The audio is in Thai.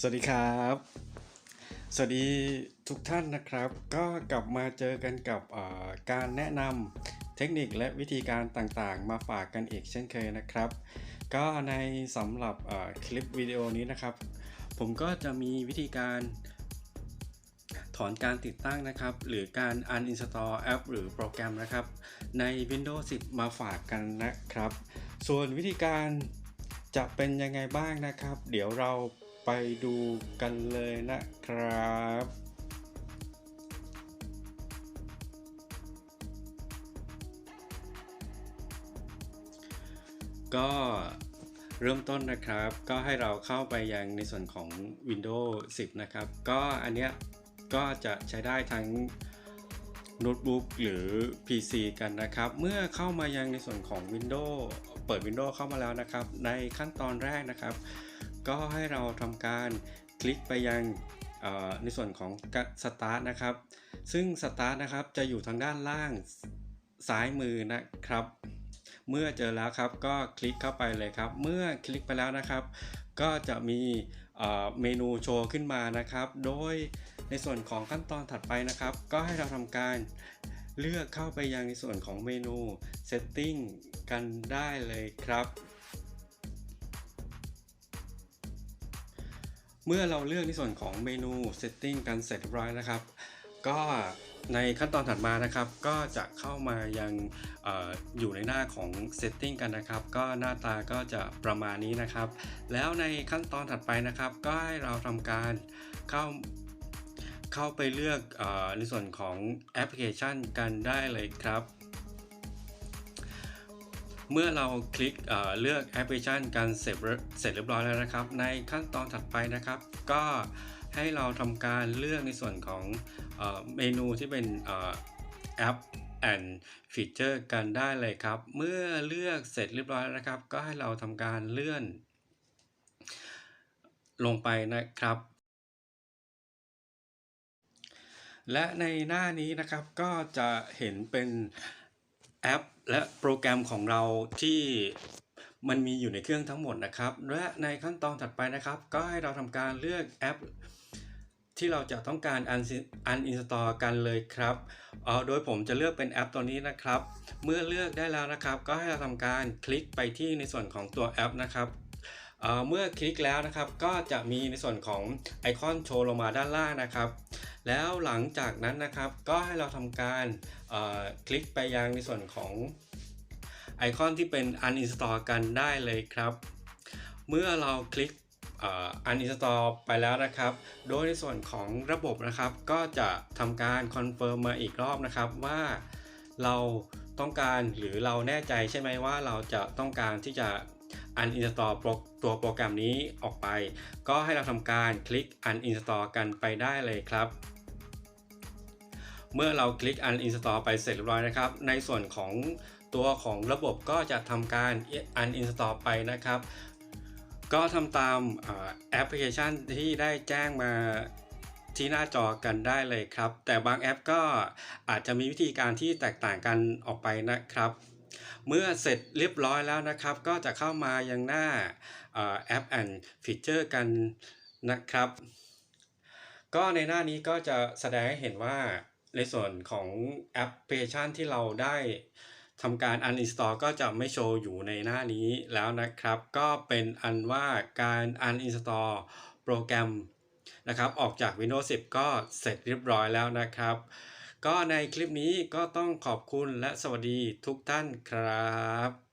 สวัสดีครับ สวัสดีทุกท่านนะครับ ก็กลับมาเจอกันกับการแนะนำเทคนิคและวิธีการต่างๆ มาฝากกันอีกเช่นเคยนะครับ ก็ในสำหรับคลิปวิดีโอนี้นะครับ ผมก็จะมีวิธีการถอนการติดตั้งนะครับ หรือการ uninstall แอปหรือโปรแกรมนะครับ ใน Windows 10 มาฝากกันนะครับ ส่วนวิธีการจะเป็นยังไงบ้างนะครับ เดี๋ยวเรา ไปดูกันเลยนะครับก็เริ่มต้นนะครับ ก็ให้เราเข้าไปยังในส่วนของ Windows 10 นะครับ ก็อันเนี้ยก็จะใช้ได้ทั้งโน้ตบุ๊กหรือ PC กันนะครับ เมื่อเข้ามายังในส่วนของ Windows เปิด Windows เข้ามาแล้วนะครับ ในขั้นตอนแรกนะครับ ก็ให้เราทำการคลิกไปยังในส่วนของ Start นะครับ ซึ่ง Start นะครับจะอยู่ทางด้านล่างซ้ายมือนะครับ เมื่อเจอแล้วครับก็คลิกเข้าไปเลยครับ เมื่อคลิกไปแล้วนะครับ ก็จะมีเอ่อเมนูโชว์ขึ้นมานะครับ โดยในส่วนของขั้นตอนถัดไปนะครับ ก็ให้เราทำการเลือกเข้าไปยังในส่วนของเมนู Setting กันได้เลยครับ เมื่อเราเลือกในส่วนของเมนู Setting กันเสร็จเรียบร้อยนะครับ ก็ในขั้นตอนถัดมานะครับ ก็จะเข้ามายังออยู่ในหน้าของ Setting กันนะครับ ก็หน้าตาก็จะประมาณนี้นะครับ แล้วในขั้นตอนถัดไปนะครับ ก็ให้เราทำการเข้าเข้าไปเลือกอในส่วนของแอปพลิเคชันกันได้เลยครับ เมื่อเราคลิกเเลือกแอปพลิเคชันกันเสร็จเสร็จเรียบร้อยแล้วนะครับ ในขั้นตอนถัดไปนะครับ ก็ให้เราทำการเลือกในส่วนของเอเมนูที่เป็นอแอป and feature กันได้เลยครับ เมื่อเลือกเสร็จเรียบร้อยแล้วนะครับ ก็ให้เราทำการเลื่อน ลงไปนะครับ และในหน้านี้นะครับก็จะเห็นเป็นแอป และโปรแกรมของเราที่มันมีอยู่ในเครื่องทั้งหมดนะครับ และในขั้นตอนถัดไปนะครับ ก็ให้เราทำการเลือกแอป ที่เราจะต้องการ uninstall กันเลยครับเอ่อโดยผมจะเลือกเป็นแอปตัวนี้นะครับ เมื่อเลือกได้แล้วนะครับ ก็ให้เราทำการคลิกไปที่ในส่วนของตัวแอปนะครับเอ่อเมื่อคลิกแล้วนะครับก็จะมีในส่วนของไอคอนโชว์ลงมาด้านล่างนะครับ แล้วหลังจากนั้นนะครับก็ให้เราทำการคลิกไปยังในส่วนของไอคอนที่เป็น uninstall กันได้เลยครับ เมื่อเราคลิกเอ่อ uninstall ไปแล้วนะครับ โดยในส่วนของระบบนะครับ ก็จะทำการคอนเฟิร์มมาอีกรอบนะครับว่าเราต้องการหรือเราแน่ใจใช่ไหมว่าเราจะต้องการที่จะ uninstall โปรตัวโปรแกรมนี้ออกไป ก็ให้เราทำการคลิก uninstall กันไปได้เลยครับเมื่อเราคลิก uninstall ไปเสร็จเรียบร้อยนะครับ ในส่วนของตัวของระบบก็จะทำการ uninstall ไปนะครับ ก็ทำตามแอปพลิเคชันที่ได้แจ้งมาที่หน้าจอกันได้เลยครับ แต่บางแอปก็อาจจะมีวิธีการที่แตกต่างกันออกไปนะครับ เมื่อเสร็จเรียบร้อยแล้วนะครับ ก็จะเข้ามายังหน้าแอป and feature กันนะครับ ก็ในหน้านี้ก็จะแสดงให้เห็นว่าในส่วนของแอปพลิเคชันที่เราได้ทำการ uninstall ก็จะไม่โชว์อยู่ในหน้านี้แล้วนะครับ ก็เป็นอันว่าการ uninstall โปรแกรมนะครับ ออกจาก Windows 10 ก็เสร็จเรียบร้อยแล้วนะครับ ก็ในคลิปนี้ก็ต้องขอบคุณและสวัสดีทุกท่านครับ